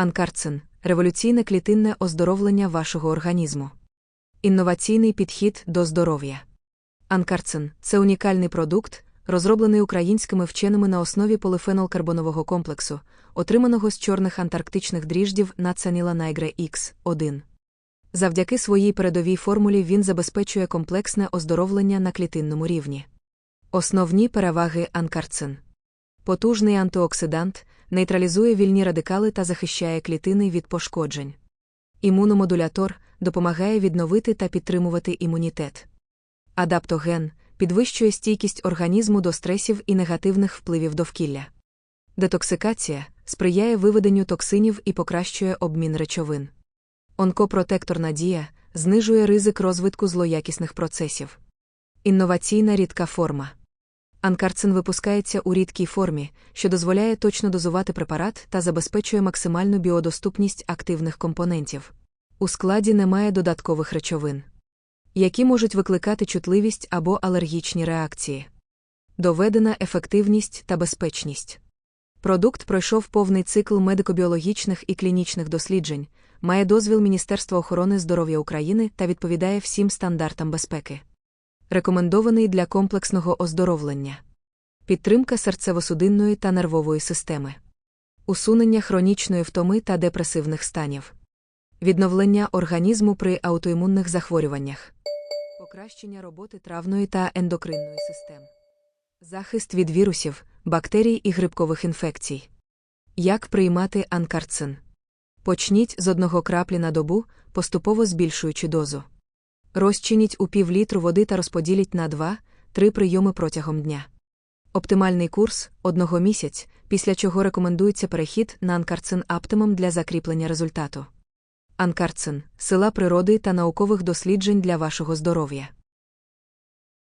Анкарцин революційне клітинне оздоровлення вашого організму. Інноваційний підхід до здоров'я. Анкарцин це унікальний продукт, розроблений українськими вченими на основі полифенолкарбонового комплексу, отриманого з чорних антарктичних дріждів Нацаніла Найгре X 1 Завдяки своїй передовій формулі він забезпечує комплексне оздоровлення на клітинному рівні. Основні переваги анкарцин. Потужний антиоксидант нейтралізує вільні радикали та захищає клітини від пошкоджень. Імуномодулятор допомагає відновити та підтримувати імунітет. Адаптоген підвищує стійкість організму до стресів і негативних впливів довкілля. Детоксикація сприяє виведенню токсинів і покращує обмін речовин. Онкопротекторна дія знижує ризик розвитку злоякісних процесів. Інноваційна рідка форма. Анкарцин випускається у рідкій формі, що дозволяє точно дозувати препарат та забезпечує максимальну біодоступність активних компонентів. У складі немає додаткових речовин, які можуть викликати чутливість або алергічні реакції. Доведена ефективність та безпечність. Продукт пройшов повний цикл медико-біологічних і клінічних досліджень, має дозвіл Міністерства охорони здоров'я України та відповідає всім стандартам безпеки. Рекомендований для комплексного оздоровлення. Підтримка серцево-судинної та нервової системи. Усунення хронічної втоми та депресивних станів. Відновлення організму при аутоімунних захворюваннях. Покращення роботи травної та ендокринної систем. Захист від вірусів, бактерій і грибкових інфекцій. Як приймати анкарцин? Почніть з одного краплі на добу, поступово збільшуючи дозу. Розчиніть у пів літру води та розподіліть на 2-3 прийоми протягом дня. Оптимальний курс одного місяць, після чого рекомендується перехід на анкарцин аптимум для закріплення результату. Анкарцин сила природи та наукових досліджень для вашого здоров'я.